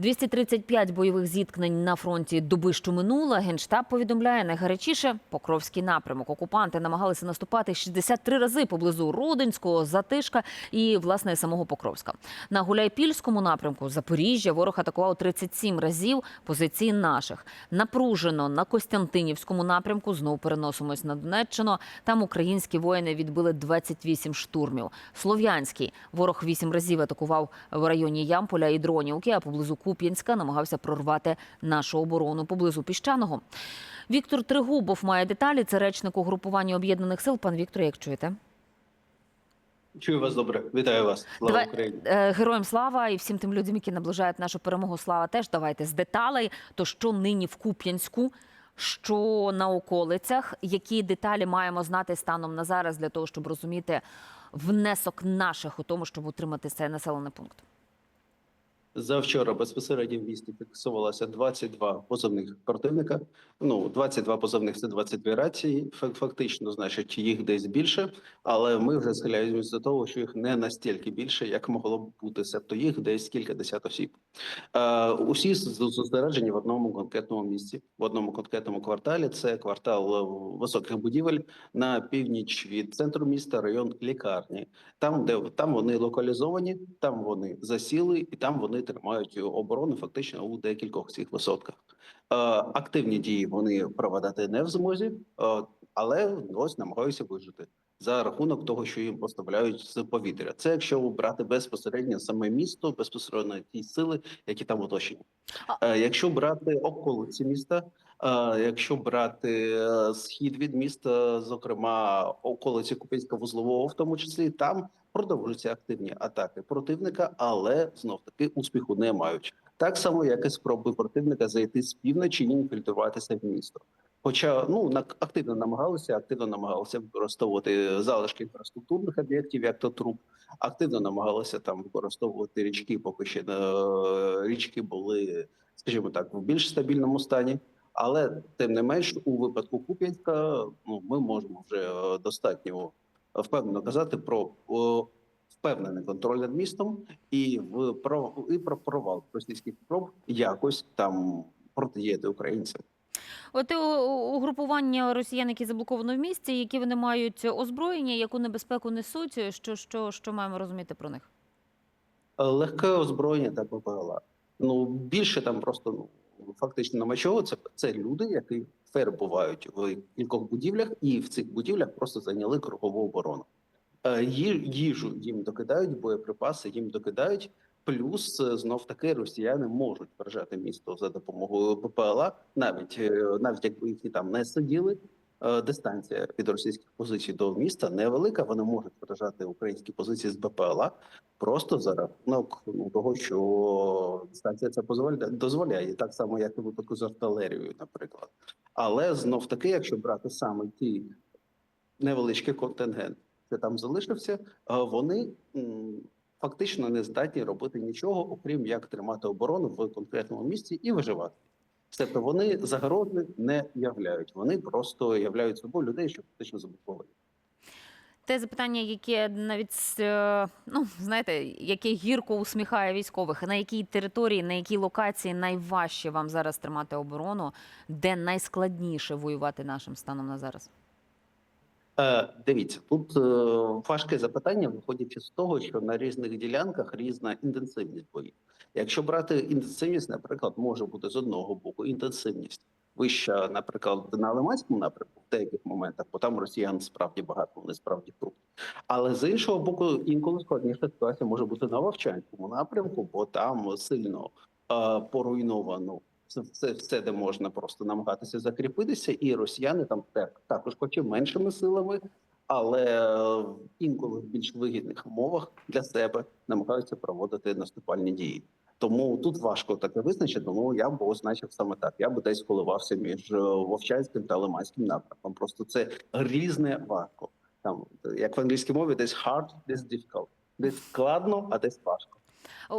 235 бойових зіткнень на фронті доби, що минула. Генштаб повідомляє найгарячіше Покровський напрямок. Окупанти намагалися наступати 63 рази поблизу Родинського, Затишка і власне самого Покровська. На Гуляйпільському напрямку Запоріжжя ворог атакував 37 разів позиції наших. Напружено на Костянтинівському напрямку. Знову переносимось на Донеччину. Там українські воїни відбили 28 штурмів. Слов'янський ворог 8 разів атакував в районі Ямполя і Дронівки, а поблизу Куп'янська намагався прорвати нашу оборону поблизу Піщаного. Віктор Тригубов має деталі. Це речник угрупування об'єднаних сил. Пан Віктор, як чуєте? Чую вас добре. Вітаю вас. Слава Давай- Україні. Е, Героям слава і всім тим людям, які наближають нашу перемогу. Слава теж давайте з деталей. То що нині в Куп'янську, що на околицях, які деталі маємо знати станом на зараз для того, щоб розуміти внесок наших у тому, щоб утримати цей населений пункт. Завчора безпосередньо в місті фіксувалося 22 позовних противника. Ну 22 позовних це 22 рації. Фак- Фактично, значить, їх десь більше, але ми вже схиляємося до того, що їх не настільки більше, як могло б бути. Себто їх десь кілька десят осіб. Е, усі зосереджені в одному конкретному місці, в одному конкретному кварталі. Це квартал високих будівель на північ від центру міста, район лікарні. Там, де там вони локалізовані, там вони засіли, і там вони тримають оборону фактично у декількох цих висотках. Е, активні дії вони проводити не в змозі, е, але ось намагаються вижити за рахунок того, що їм поставляють з повітря. Це якщо брати безпосередньо саме місто, безпосередньо ті сили, які там оточені. Е, якщо брати околиці міста. Е, Якщо брати е, схід від міста, зокрема околиці Куп'янська вузлового, в тому числі там продовжуються активні атаки противника, але знов таки успіху не мають. Так само, як і спроби противника зайти з півночі і інфільтруватися в місто. Хоча ну активно намагалися, активно намагалися використовувати залишки інфраструктурних об'єктів, як то труп, активно намагалися там використовувати річки, поки ще е, річки були, скажімо так, в більш стабільному стані. Але тим не менш, у випадку Куп'янська, ну ми можемо вже е, достатньо впевнено казати про впевнений контроль над містом і в про і про провал російських спроб якось там протидіяти українцям. От угрупування росіян, які заблоковано в місті, які вони мають озброєння, яку небезпеку несуть, що, що, що маємо розуміти про них? Легке озброєння та ППЛА. Ну більше там просто ну фактично нема. Це, це люди, які перебувають в кількох будівлях, і в цих будівлях просто зайняли кругову оборону. Е, Їжу їм докидають, боєприпаси їм докидають. Плюс е, знов таки росіяни можуть вражати місто за допомогою ППЛА, навіть е, навіть якби їх там не сиділи. Е, Дистанція від російських позицій до міста невелика. Вони можуть вражати українські позиції з БПЛА просто за рахунок ну, того, що дистанція це дозволяє, так само, як і випадку з артилерією, наприклад. Але знов таки, якщо брати саме ті невеличкий контингент, що там залишився, е, вони фактично не здатні робити нічого, окрім як тримати оборону в конкретному місці і виживати. Тобто вони загрози не являють, вони просто являють собою людей, що фактично заблоковані. Те запитання, яке навіть е, ну знаєте, яке гірко усміхає військових, на якій території, на якій локації найважче вам зараз тримати оборону, де найскладніше воювати нашим станом на зараз? Е, дивіться, тут е, важке запитання, виходячи з того, що на різних ділянках різна інтенсивність боїв. Якщо брати інтенсивність, наприклад, може бути з одного боку інтенсивність вища, наприклад, на Лиманському напрямку в деяких моментах, бо там росіян справді багато, вони справді крупні. Але з іншого боку, інколи складніша ситуація може бути на Вовчанському напрямку, бо там сильно е, поруйновано це все, все, де можна просто намагатися закріпитися, і росіяни там так, також, хоч і меншими силами, але е, інколи в більш вигідних умовах для себе намагаються проводити наступальні дії. Тому тут важко таке визначити. Тому я б означив саме так. Я б десь коливався між е, Вовчанським та Лиманським напрямком. Просто це різне важко. Там як в англійській мові, десь hard, десь difficult. десь складно, а десь важко.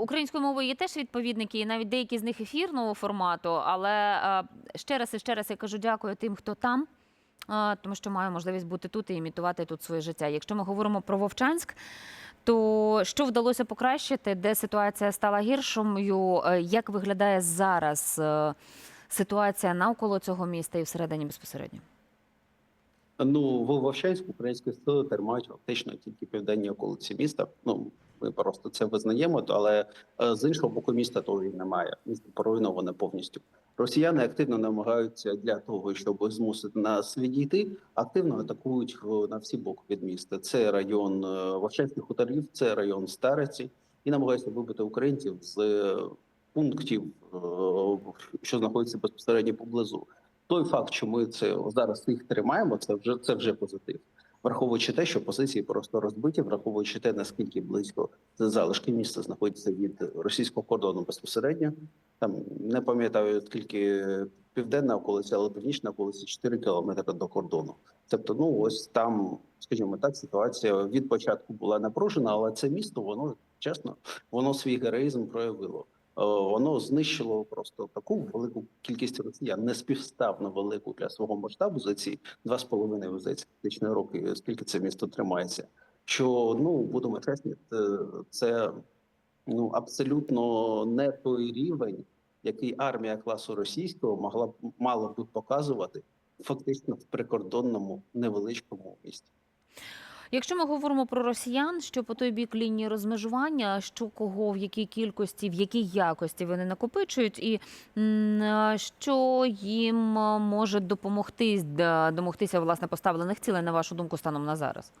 Українською мовою є теж відповідники, і навіть деякі з них ефірного формату. Але е, ще раз і ще раз я кажу дякую тим, хто там, тому що маю можливість бути тут і імітувати тут своє життя. Якщо ми говоримо про Вовчанськ, То що вдалося покращити? Де ситуація стала гіршою? Е, Як виглядає зараз е, ситуація навколо цього міста і всередині безпосередньо? Ну, Вовчанську українські сили тримають фактично тільки південні околиці міста. Ну, ми просто це визнаємо, але е, з іншого боку міста того і немає. Місто поруйноване повністю. Росіяни активно намагаються для того, щоб змусити нас відійти, активно атакують е, на всі боки від міста. Це район е, Вовчанських хуторів, це район Стариці, і намагаються вибити українців з пунктів, що знаходяться безпосередньо поблизу той факт, що ми це зараз їх тримаємо, це вже це вже позитив. Враховуючи те, що позиції просто розбиті, враховуючи те, наскільки близько залишки міста знаходяться від російського кордону безпосередньо. Там не пам'ятаю скільки південна околиця, але північна околиця 4 кілометри до кордону. Тобто, ну ось там, скажімо так, ситуація від початку була напружена, але це місто, воно чесно, воно свій героїзм проявило. Е, воно знищило просто таку велику кількість росіян, неспівставно велику для свого масштабу за ці два з половиною здається, фактичні роки, скільки це місто тримається. Що ну будемо чесні, це, це ну абсолютно не той рівень, який армія класу російського могла б мала б показувати фактично в прикордонному невеличкому місті. Якщо ми говоримо про росіян, що по той бік лінії розмежування, що кого, в якій кількості, в якій якості вони накопичують, і що їм може допомогти домогтися власне поставлених цілей, на вашу думку, станом на зараз?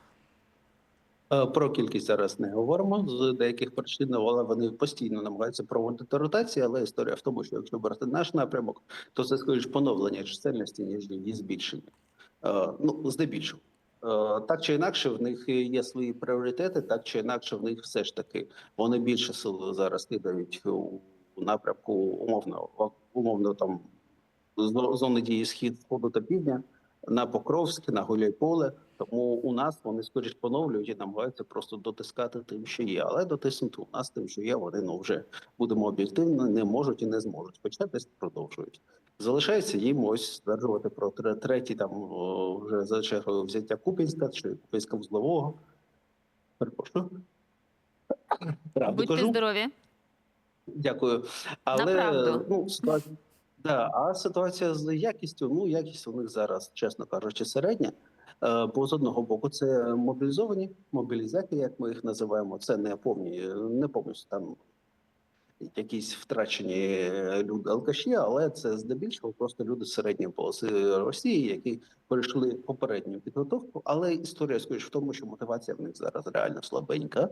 Е, Про кількість зараз не говоримо з деяких причин, але вони постійно намагаються проводити ротації. Але історія в тому, що якщо брати наш напрямок, то це скоріш поновлення чисельності, ніж її збільшення. Е, Ну, здебільшого. Е, Так чи інакше, в них є свої пріоритети, так чи інакше, в них все ж таки вони більше сил зараз кидають у напрямку умовно, умовно там зо- зони дії схід, сходу та півдня на Покровське, на Гуляйполе. Тому у нас вони скоріш поновлюють і намагаються просто дотискати тим, що є. Але дотиснути у нас тим, що є, вони ну вже будемо об'єктивно, не можуть і не зможуть. Хоча десь продовжують. Залишається їм ось стверджувати про тре- третій там вже за чергою взяття Купінська чи Купінська вузлового. Перепрошую. Правду Будьте кажу. здорові. Дякую. Але Направду. ну ситуація, да, а ситуація з якістю, ну якість у них зараз, чесно кажучи, середня. Е, Бо з одного боку, це мобілізовані мобілізації, як ми їх називаємо. Це не повні, не повністю там якісь втрачені люди алкаші, але це здебільшого просто люди середньої полоси Росії, які пройшли попередню підготовку. Але історія скоріш в тому, що мотивація в них зараз реально слабенька.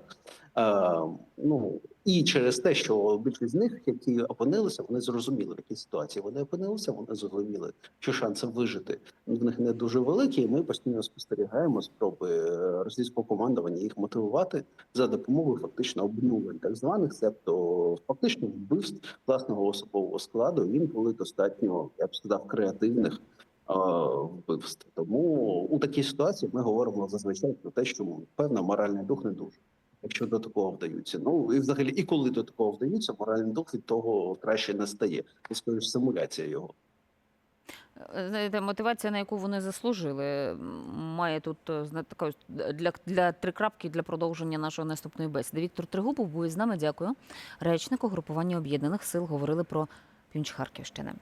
Е, ну і через те, що більшість з них, які опинилися, вони зрозуміли, в якій ситуації вони опинилися. Вони зрозуміли, що шанси вижити в них не дуже великі. І ми постійно спостерігаємо спроби е, російського командування їх мотивувати за допомогою фактично обнулень так званих, себто фактично вбивств власного особового складу. Їм були достатньо, я б сказав, креативних. е, Вбивств тому у такій ситуації ми говоримо зазвичай про те, що певно моральний дух не дуже якщо до такого вдаються. Ну і взагалі, і коли до такого вдаються, моральний дух від того краще не стає. І скоріш симуляція його. Е, Знаєте, мотивація, на яку вони заслужили, має тут е, така для, для три крапки для продовження нашої наступної бесіди. Віктор Тригубов був із нами. Дякую. Речник угрупування об'єднаних сил говорили про північ Харківщини.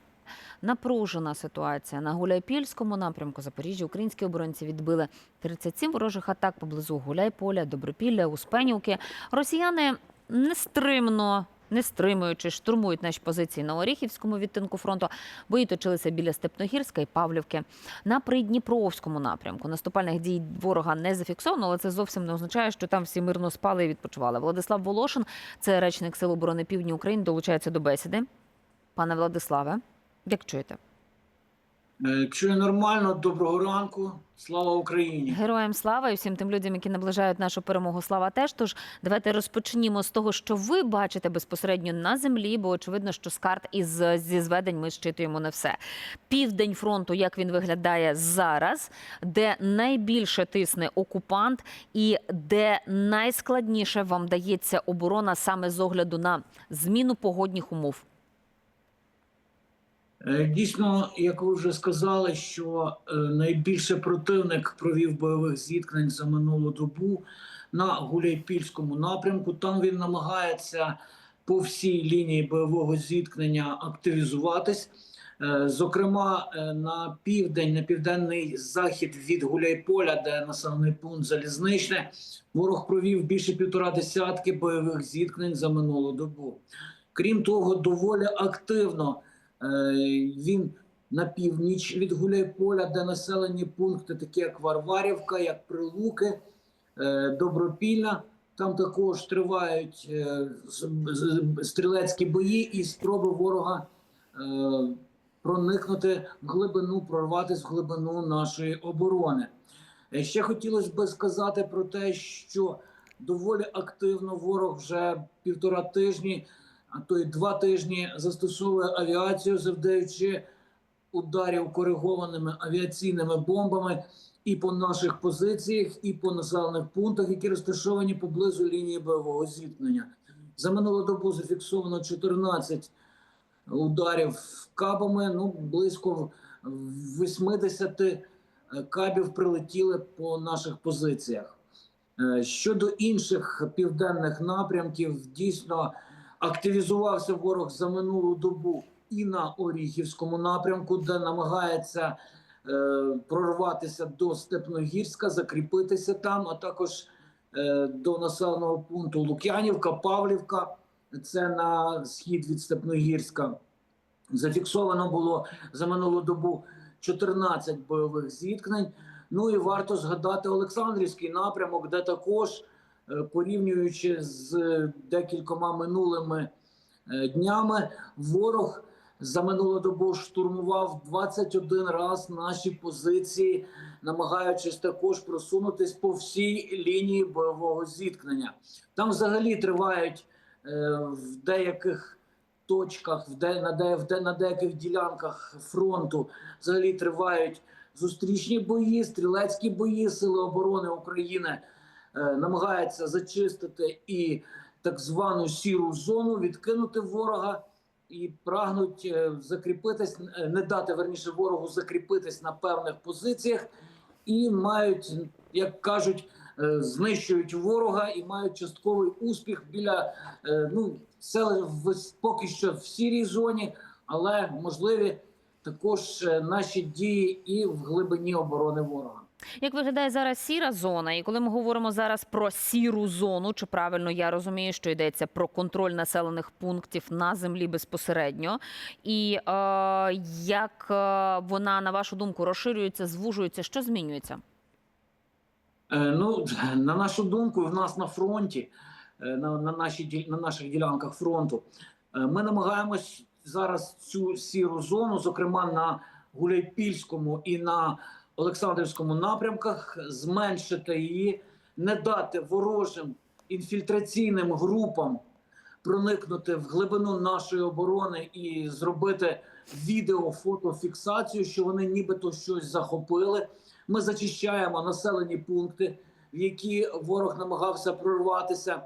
Напружена ситуація на Гуляйпільському напрямку Запоріжжя. Українські оборонці відбили 37 ворожих атак поблизу Гуляйполя, Добропілля, Успенівки. Росіяни нестримно. Не стримуючи, штурмують наші позиції на Оріхівському відтинку фронту. Бої точилися біля Степногірська і Павлівки. На Придніпровському напрямку наступальних дій ворога не зафіксовано, але це зовсім не означає, що там всі мирно спали і відпочивали. Владислав Волошин, це речник Сил оборони Півдні України, долучається до бесіди. Пане Владиславе, як чуєте? Е, я нормально, доброго ранку. Слава Україні! Героям слава і всім тим людям, які наближають нашу перемогу. Слава теж. Тож давайте розпочнімо з того, що ви бачите безпосередньо на землі, бо очевидно, що з карт із зі зведень ми щитуємо не все. Південь фронту, як він виглядає зараз, де найбільше тисне окупант, і де найскладніше вам дається оборона саме з огляду на зміну погодних умов. Е, Дійсно, як ви вже сказали, що е, найбільше противник провів бойових зіткнень за минулу добу на Гуляйпільському напрямку. Там він намагається по всій лінії бойового зіткнення активізуватись. Е, Зокрема, на південь, на південний захід від Гуляйполя, де населений пункт Залізничне, ворог провів більше півтора десятки бойових зіткнень за минулу добу. Крім того, доволі активно він на північ від Гуляйполя, де населені пункти, такі як Варварівка, як Прилуки, е, Добропільна. Там також тривають е, стрілецькі бої і спроби ворога е, проникнути в глибину, прорватися в глибину нашої оборони. Е, Ще хотілося би сказати про те, що доволі активно ворог вже півтора тижні, а то й два тижні застосовує авіацію, завдаючи ударів коригованими авіаційними бомбами і по наших позиціях, і по населених пунктах, які розташовані поблизу лінії бойового зіткнення. За минулу добу зафіксовано 14 ударів кабами. Ну близько 80 кабів прилетіли по наших позиціях. Е, Щодо інших південних напрямків, дійсно активізувався ворог за минулу добу і на Оріхівському напрямку, де намагається е, прорватися до Степногірська, закріпитися там, а також е, до населеного пункту Лук'янівка, Павлівка. Це на схід від Степногірська. Зафіксовано було за минулу добу 14 бойових зіткнень. Ну і варто згадати Олександрівський напрямок, де також, порівнюючи з е, декількома минулими е, днями, ворог за минулу добу штурмував 21 раз наші позиції, намагаючись також просунутись по всій лінії бойового зіткнення. Там взагалі тривають е, в деяких точках, в де, на, де, в де, на деяких ділянках фронту взагалі тривають зустрічні бої, стрілецькі бої Сили оборони України е, намагаються зачистити і так звану сіру зону, відкинути ворога і прагнуть е, закріпитись, е, не дати верніше ворогу закріпитись на певних позиціях, і мають, як кажуть, знищують ворога і мають частковий успіх біля ну в поки що в сірій зоні, але можливі також наші дії і в глибині оборони ворога. Як виглядає зараз сіра зона? І коли ми говоримо зараз про сіру зону, чи правильно я розумію, що йдеться про контроль населених пунктів на землі безпосередньо, і е, як е, вона на вашу думку розширюється, звужується, що змінюється? Е, Ну, на нашу думку, в нас на фронті, е, на, на, нашій, ді- на наших ділянках фронту, е, ми намагаємось зараз цю сіру зону, зокрема на Гуляйпільському і на Олександрівському напрямках, зменшити її, не дати ворожим інфільтраційним групам проникнути в глибину нашої оборони і зробити відео, фотофіксацію, що вони нібито щось захопили. Ми зачищаємо населені пункти, в які ворог намагався прорватися.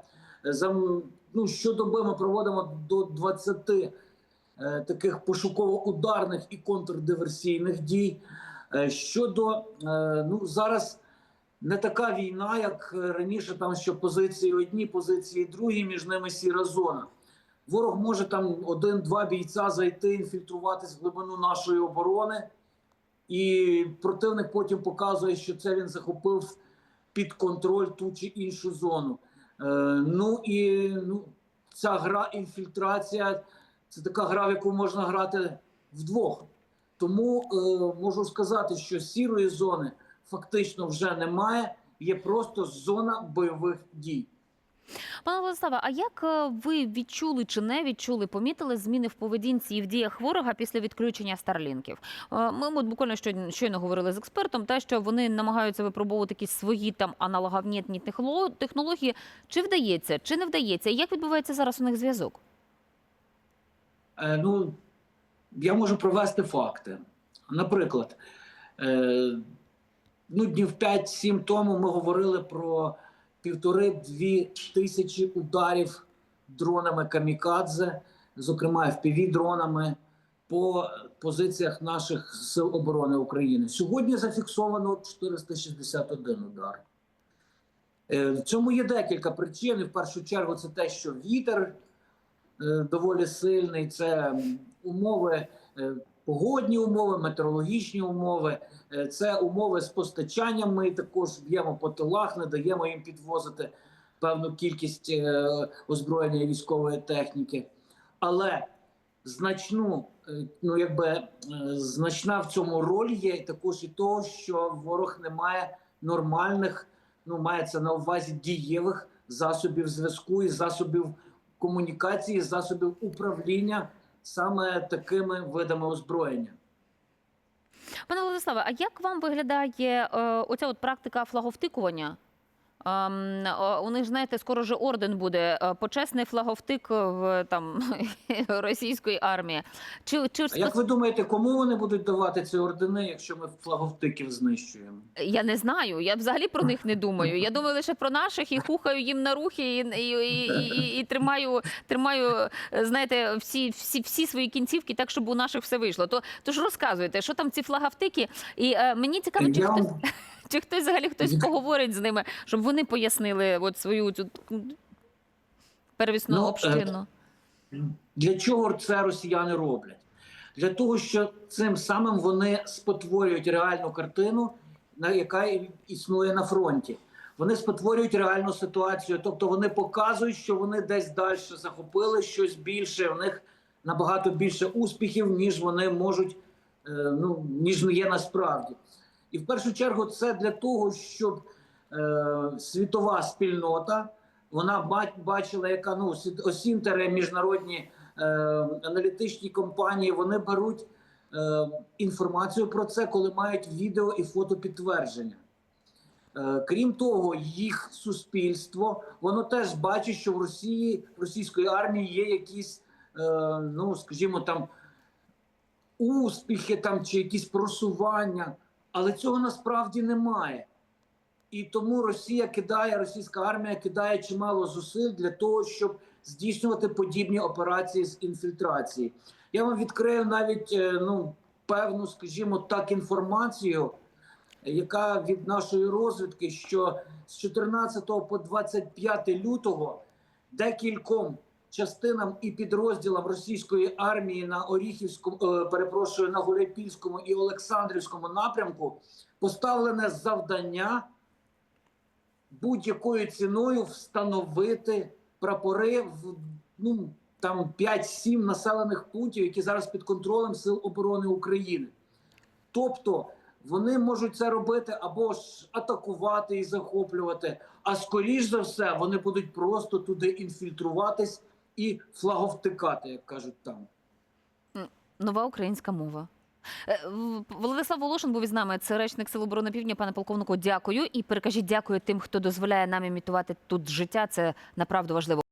Ну, щодоби ми проводимо до 20 е, таких пошуково-ударних і контрдиверсійних дій. Е, щодо е, ну зараз не така війна, як раніше, там що позиції одні, позиції другі, між ними сіра зона. Ворог може там один-два бійця зайти, інфільтруватись в глибину нашої оборони, і противник потім показує, що це він захопив під контроль ту чи іншу зону. Е, ну і ну, ця гра інфільтрація це така гра, в яку можна грати вдвох. Тому е, можу сказати, що сірої зони фактично вже немає, є просто зона бойових дій. Пане Владиславе, а як е, ви відчули чи не відчули, помітили зміни в поведінці і в діях ворога після відключення старлінків? Е, Ми от буквально щойно, щойно говорили з експертом, те, що вони намагаються випробовувати якісь свої там аналоговнітні техноло- технології. Чи вдається, чи не вдається? Як відбувається зараз у них зв'язок? Е, ну, я можу провести факти. Наприклад, е, ну, днів 5-7 тому ми говорили про півтори-дві тисячі ударів дронами камікадзе, зокрема fpv дронами по позиціях наших сил оборони України. Сьогодні зафіксовано 461 удар. Е, В цьому є декілька причин. В першу чергу, це те, що вітер е, доволі сильний, це умови, е, погодні умови, метеорологічні умови, е, це умови з постачанням. Ми також б'ємо по тилах, не даємо їм підвозити певну кількість е, озброєння і військової техніки. Але значну, ну якби значна в цьому роль є також і того, що ворог не має нормальних, ну мається на увазі дієвих засобів зв'язку і засобів комунікації, засобів управління саме такими видами озброєння. Пане Владиславе, а як вам виглядає е, оця от практика флаговтикування? У них, знаєте, скоро же орден буде е, почесний флаговтик в там російської армії. Чи, чи А як ви думаєте, кому вони будуть давати ці ордени, якщо ми флаговтиків знищуємо? Я не знаю. Я взагалі про них не думаю. Я думаю лише про наших і хухаю їм на рухи, і, і, і, і, і тримаю, тримаю, е, знаєте, всі, всі, всі свої кінцівки, так щоб у наших все вийшло. То, то ж розказуйте, що там ці флагавтики. І е, мені цікаво, чи Я хтось, чи хтось взагалі хтось поговорить з ними, щоб вони пояснили от свою цю первісну Ну, е, общину. Для чого це росіяни роблять? Для того, що цим самим вони спотворюють реальну картину, на яка існує на фронті. Вони спотворюють реальну ситуацію, тобто вони показують, що вони десь далі захопили щось більше. У них набагато більше успіхів, ніж вони можуть, е, ну ніж є насправді. І в першу чергу це для того, щоб е, світова спільнота вона бачила, яка ну осінтери, міжнародні е, аналітичні компанії, вони беруть е, інформацію про це, коли мають відео і фото підтвердження. Е, крім того, їх суспільство воно теж бачить, що в Росії в російської армії є якісь, е, ну скажімо, там успіхи там чи якісь просування, але цього насправді немає. І тому Росія кидає, російська армія кидає чимало зусиль для того, щоб здійснювати подібні операції з інфільтрації. Я вам відкрию навіть е, ну, певну, скажімо так, інформацію, яка від нашої розвідки, що з 14 по 25 лютого декільком частинам і підрозділам російської армії на Оріхівському, е, перепрошую, на Гуляйпільському і Олександрівському напрямку поставлене завдання будь-якою ціною встановити прапори в ну там 5-7 населених пунктів, які зараз під контролем Сил оборони України. Тобто вони можуть це робити або ж атакувати і захоплювати, а скоріш за все вони будуть просто туди інфільтруватись і флаговтикати, як кажуть там. Нова українська мова. Е, Владислав Волошин був із нами. Це речник Сил оборони Півдня. Пане полковнику, дякую. І перекажіть дякую тим, хто дозволяє нам імітувати тут життя. Це направду важливо.